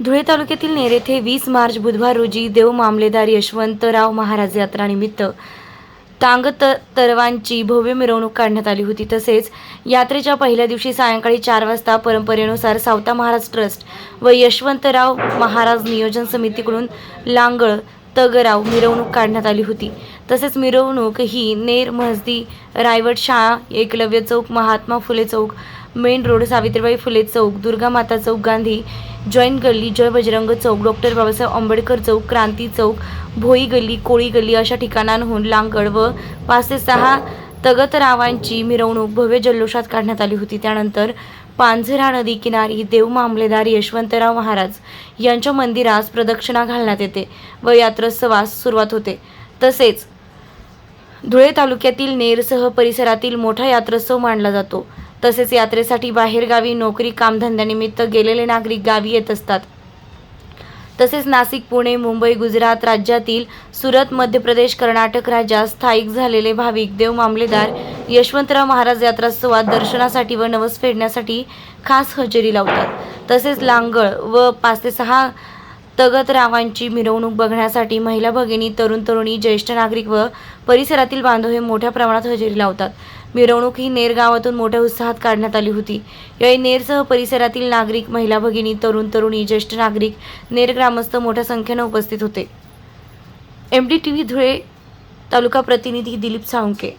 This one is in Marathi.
धुळे तालुक्यातील नेर येथे वीस मार्च बुधवार रोजी देव मामलेदार यशवंतराव महाराज यात्रानिमित्त तांग त तरवांची भव्य मिरवणूक काढण्यात आली होती. तसेच यात्रेच्या पहिल्या दिवशी सायंकाळी चार वाजता परंपरेनुसार सावता महाराज ट्रस्ट व यशवंतराव महाराज नियोजन समितीकडून लांगळ तगराव मिरवणूक काढण्यात आली होती. तसेच मिरवणूक ही नेर मस्दी रायवड शाळा एकलव्य चौक महात्मा फुले चौक मेन रोड सावित्रीबाई फुले चौक दुर्गा माता चौक गांधी जैन गल्ली जय बजरंग चौक डॉक्टर बाबासाहेब आंबेडकर चौक क्रांती चौक भोई गल्ली कोळी गल्ली अशा ठिकाणांहून लांगड व पाच ते सहा तगतरावांची मिरवणूक भव्य जल्लोषात काढण्यात आली होती. त्यानंतर पांझरा नदी किनारी देव मामलेदार यशवंतराव महाराज यांच्या मंदिरास प्रदक्षिणा घालण्यात येते व यात्रोत्सवास सुरुवात होते. तसेच धुळे तालुक्यातील नेरसह परिसरातील मोठा यात्रोत्सव मानला जातो. तसेच यात्रेसाठी बाहेरगावी नोकरी कामधंद्यानिमित्त गेलेले नागरिक गावी येत असतात. तसेच नाशिक पुणे मुंबई गुजरात राज्यातील सुरत मध्य प्रदेश कर्नाटक राज्यात स्थायिक झालेले भाविक देव मामलेदार यशवंतराव महाराज यात्रोत्सवात दर्शनासाठी व नवस फेडण्यासाठी खास हजेरी लावतात. तसेच लांगळ व पाच ते सहा तगतरावांची मिरवणूक बघण्यासाठी महिला भगिनी तरुण तरुणी ज्येष्ठ नागरिक व परिसरातील बांधव हे मोठ्या प्रमाणात हजेरी लावतात. मिरवणूक ही नेर गावातून मोठ्या उत्साहात काढण्यात आली होती. यावेळी नेरसह परिसरातील नागरिक महिला भगिनी तरुण तरुणी ज्येष्ठ नागरिक नेर ग्रामस्थ मोठ्या संख्येनं उपस्थित होते. M D T V Dhule तालुका प्रतिनिधी दिलीप साळुंके